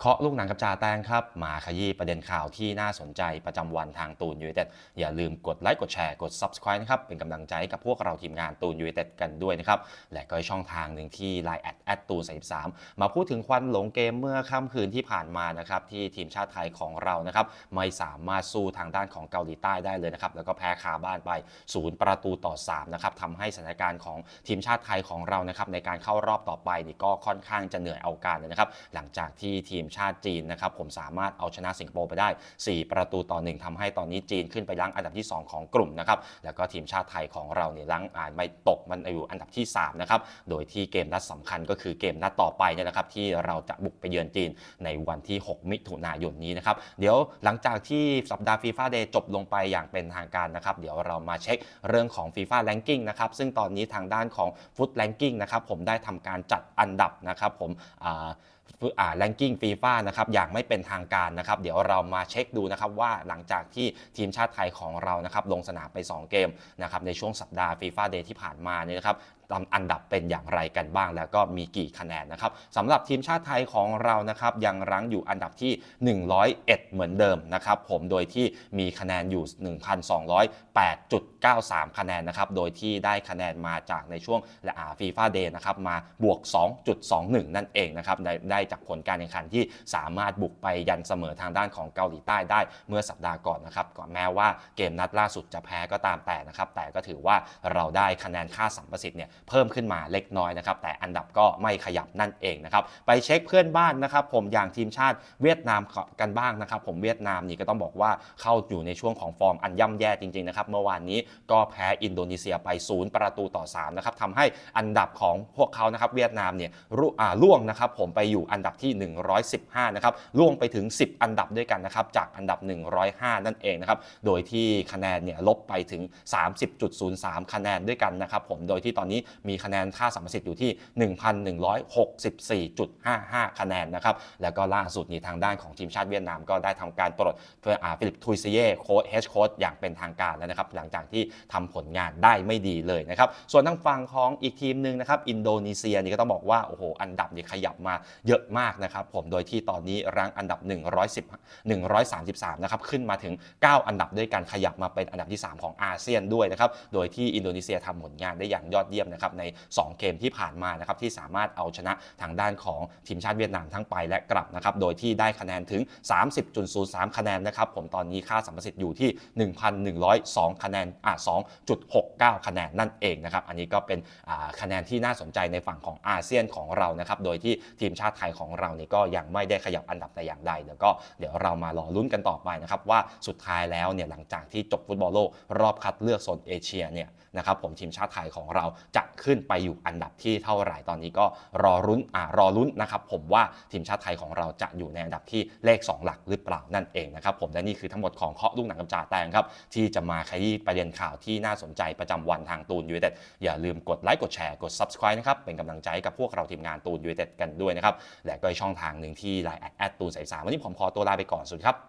เคาะลูกหนังกับจ่าแตงครับ มาขยี้ประเด็นข่าวที่น่าสนใจประจำวันทางตูนยูไนเต็ดอย่าลืมกดไลค์กดแชร์กด Subscribe นะครับ เป็นกำลังใจให้กับพวกเราทีมงานตูนยูไนเต็ดกันด้วยนะครับ และก็ช่องทางหนึ่งที่ Line แอดแอดตูน33มาพูดถึงควันหลงเกมเมื่อค่ำคืนที่ผ่านมานะครับ ที่ทีมชาติไทยของเรานะครับ ไม่สามารถสู้ทางด้านของเกาหลีใต้ได้เลยนะครับแล้วก็แพ้คาบ้านไปศูนย์ประตูต่อ3นะครับทำให้สถานการณ์ของทีมชาติไทยของเรานะครับในการเข้ารอบต่อไปนี่ก็ค่อนข้างจะเหนื่อยเอาการเลยนะครับหลังจากที่ทีมชาติจีนนะครับผมสามารถเอาชนะสิงคโปร์ไปได้ 4 ประตูต่อ 1ทำให้ตอนนี้จีนขึ้นไปรั้งอันดับที่ 2 ของกลุ่มนะครับแล้วก็ทีมชาติไทยของเราเนี่ยรั้งอ่าไม่ตกมันอยู่อันดับที่3นะครับโดยที่เกมนัดสำคัญก็คือเกมนัดต่อไปเนี่ยนะครับที่เราจะบุกไปเยือนจีนในวันที่ 6 มิถุนายนนี้นะครับเดี๋ยวหลังจากที่สัปดาห์ฟีฟ่าเดย์จบลงไปอย่างเป็นทางการนะครับเดี๋ยวเรามาเช็คเรื่องของฟีฟ่าแ a งกิ้งนะครับซึ่งตอนนี้ทางด้านของฟุตแ a งกิ้งนะครับผมได้ทำการจัดอันดับนะครับผมอ่า แรงกิ้งฟีฟ่านะครับอย่างไม่เป็นทางการนะครับเดี๋ยวเรามาเช็คดูนะครับว่าหลังจากที่ทีมชาติไทยของเรานะครับลงสนามไป 2 เกมนะครับในช่วงสัปดาห์ฟีฟ่าเดย์ที่ผ่านมาเนี่ยนะครับอันดับเป็นอย่างไรกันบ้าง แล้วก็มีกี่คะแนนนะครับสำหรับทีมชาติไทยของเรานะครับยังรั้งอยู่อันดับที่ 101 เหมือนเดิมนะครับผมโดยที่มีคะแนนอยู่ 1,208.93 คะแนนนะครับโดยที่ได้คะแนนมาจากในช่วงลาฟีฟ่าเดย์นะครับมาบวก 2.21 นั่นเองนะครับได้ได้จากผลการแข่งขันที่สามารถบุกไปยันเสมอทางด้านของเกาหลีใต้ได้เมื่อสัปดาห์ก่อนนะครับก่อนแม้ว่าเกมนัดล่าสุดจะแพ้ก็ตามแต่นะครับแต่ก็ถือว่าเราได้คะแนนค่าสัมประสิทธิ์เนี่ยเพิ่มขึ้นมาเล็กน้อยนะครับแต่อันดับก็ไม่ขยับนั่นเองนะครับไปเช็คเพื่อนบ้านนะครับผมอย่างทีมชาติเวียดนามกันบ้างนะครับผมเวียดนามนี่ก็ต้องบอกว่าเข้าอยู่ในช่วงของฟอร์มอันย่ำแย่จริงๆนะครับเมื่อวานนี้ก็แพ้อินโดนีเซียไปศูนย์ประตูต่อ3นะครับทำให้อันดับของพวกเขานะครับเวียดนามเนี่ยร่วงนะครับผมไปอยู่อันดับที่ 115 นะครับล่วงไปถึง 10 อันดับด้วยกันนะครับจากอันดับ 105 นั่นเองนะครับโดยที่คะแนนเนี่ยลบไปถึง 30.03 คะแนนด้วยกันนะครับผมโดยที่ตอนนี้มีคะแนนค่าสัมประสิทธิ์อยู่ที่ 1,164.55 คะแนนนะครับแล้วก็ล่าสุดนี้ทางด้านของทีมชาติเวียดนามก็ได้ทำการปลดเพื่ออาฟิลิปทุยเซเย่โค้ชเฮดโค้ชอย่างเป็นทางการแล้วนะครับหลังจากที่ทำผลงานได้ไม่ดีเลยนะครับส่วนทางฝั่งของอีกทีมหนึ่งนะครับอินโดนีเซียนี่ก็ต้องบอกว่าโอ้โหอันดับนี่ขยับมาเยอะมากนะครับผมโดยที่ตอนนี้รั้งอันดับ 110 133 นะครับขึ้นมาถึง 9 อันดับด้วยการขยับมาเป็นอันดับที่ 3 ของอาเซียนด้วยนะครับโดยที่อินโดนีเซียทำผลงานได้อย่างยอดเยี่ยมนะครับใน 2 เกมที่ผ่านมานะครับที่สามารถเอาชนะทางด้านของทีมชาติเวียดนามทั้งไปและกลับนะครับโดยที่ได้คะแนนถึง 30.03 คะแนนนะครับผมตอนนี้ค่าสัมประสิทธิ์อยู่ที่ 1,102 คะแนนอะ2.69 คะแนนนั่นเองนะครับอันนี้ก็เป็นคะแนนที่น่าสนใจในฝั่งของอาเซียนของเรานะครับโดยที่ทีมชาติไทยของเรานี่ก็ยังไม่ได้ขยับอันดับแต่อย่างใดเดี๋ยวก็เดี๋ยวเรามารอลุ้นกันต่อไปนะครับว่าสุดท้ายแล้วเนี่ยหลังจากที่จบฟุตบอลโลกรอบคัดเลือกโซนเอเชียเนี่ยนะครับผมทีมชาติไทยของเราจะขึ้นไปอยู่อันดับที่เท่าไหร่ตอนนี้ก็รอรุ้นอ่ารอลุ้นนะครับผมว่าทีมชาติไทยของเราจะอยู่ในอันดับที่เลข 2 หลักหรือเปล่านั่นเองนะครับผมและนี่คือทั้งหมดของเคาะลูกหนังกับจ่าแตงครับที่จะมาขยี้ประเด็นข่าวที่น่าสนใจประจำวันทางตูนยูไนเต็ดอย่าลืมกดไลค์กดแชร์กด subscribe นะครับเป็นกำลังใจกับพวกเราทีมงานตูนยูเต็ดกันด้วยนะครับและก็ช่องทางหนึ่งที่ไลน์แอดตูนสายสามวันนี้ผมขอตัวลาไปก่อนสวัสดีครับ